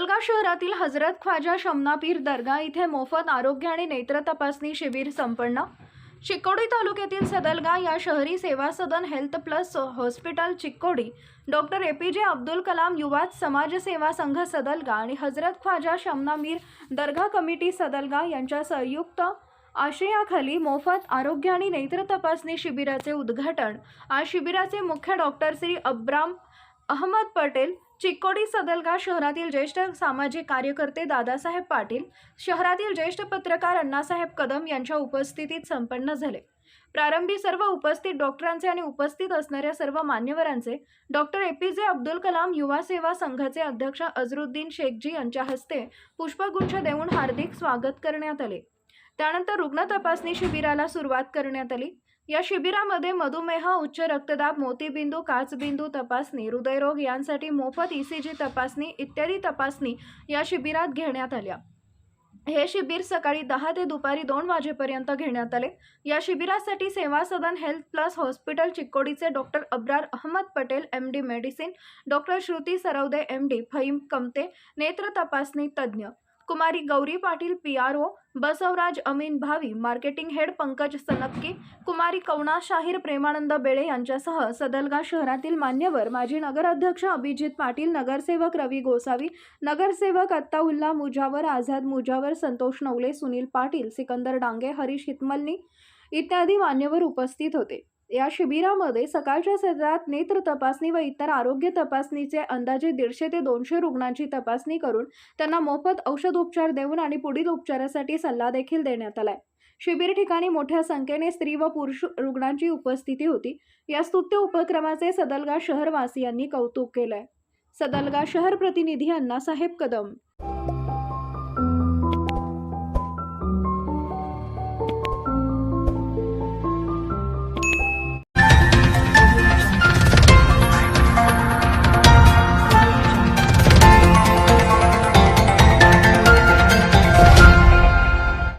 सदलगा शहरातील हजरत ख्वाजा शमनापीर दर्गा इथे मोफत आरोग्य आणि नेत्र तपासणी शिबिर संपन्न. चिक्कोडी तालुक्यातील सदलगा या शहरी Seva Sadan health plus hospital Chikkodi doctor A P J Abdul Kalam Yuva Samaj Seva संघ सदलगा आणि हजरत ख्वाजा शमनामीर दर्गा कमिटी सदलगा यांच्या संयुक्त आशयाखाली मोफत आरोग्य आणि नेत्र तपासणी शिबिराचे उद्घाटन. आज शिबिराचे मुख्य डॉक्टर श्री अब्राम अहमद पटेल चिक्कोडी सदलगा शहरातील ज्येष्ठ सामाजिक कार्यकर्ते दादासाहेब पाटील शहरातील ज्येष्ठ पत्रकार अण्णासाहेब कदम यांच्या उपस्थितीत संपन्न झाले. प्रारंभी सर्व उपस्थित डॉक्टरांचे आणि उपस्थित असणाऱ्या सर्व मान्यवरांचे doctor A P J Abdul Kalam युवा सेवा संघाचे अध्यक्ष अझरुद्दीन शेखजी यांच्या हस्ते पुष्पगुच्छ देऊन हार्दिक स्वागत करण्यात आले. त्यानंतर रुग्ण तपासणी शिबिराला सुरुवात करण्यात आली. या शिबिरामध्ये मधुमेह उच्च रक्तदाब मोतीबिंदू काचबिंदू तपासणी हृदयरोग यांसाठी मोफत ईसीजी तपासणी इत्यादी तपासणी या शिबिरात घेण्यात आल्या. हे शिबिर सकाळी दहा ते दुपारी दोन वाजेपर्यंत घेण्यात आले. या शिबिरासाठी Seva Sadan health plus hospital चिक्कोडीचे doctor Abrar Ahmed Patel M D medicine doctor Shruti Sarawade M D Faheem Kamte नेत्र तपासणी तज्ज्ञ कुमारी Gauri Patil P R O Basavaraj Amin Bhavi marketing head Pankaj Sanapki कुमारी कवना शाहीर प्रेमानंद बेळे यांच्यासह सदलगा शहरातील मान्यवर माजी नगराध्यक्ष अभिजित पाटील नगरसेवक रवी गोसावी नगरसेवक अत्ताउल्ला मुजावर आझाद मुजावर संतोष नवले सुनील पाटील सिकंदर डांगे हरीश हितमलनी इत्यादी मान्यवर उपस्थित होते. या शिबिरामध्ये सकाळच्या सत्रात नेत्र तपासणी व इतर आरोग्य तपासणीचे अंदाजे दीडशे ते दोनशे रुग्णांची तपासणी करून त्यांना मोफत औषधोपचार देऊन आणि पुढील उपचारासाठी सल्ला देखील देण्यात आलाय. शिबिर ठिकाणी मोठ्या संख्येने स्त्री व पुरुष रुग्णांची उपस्थिती होती. या स्तुत्य उपक्रमाचे सदलगा शहरवासियांनी कौतुक केलंय. सदलगा शहर प्रतिनिधी अण्णासाहेब कदम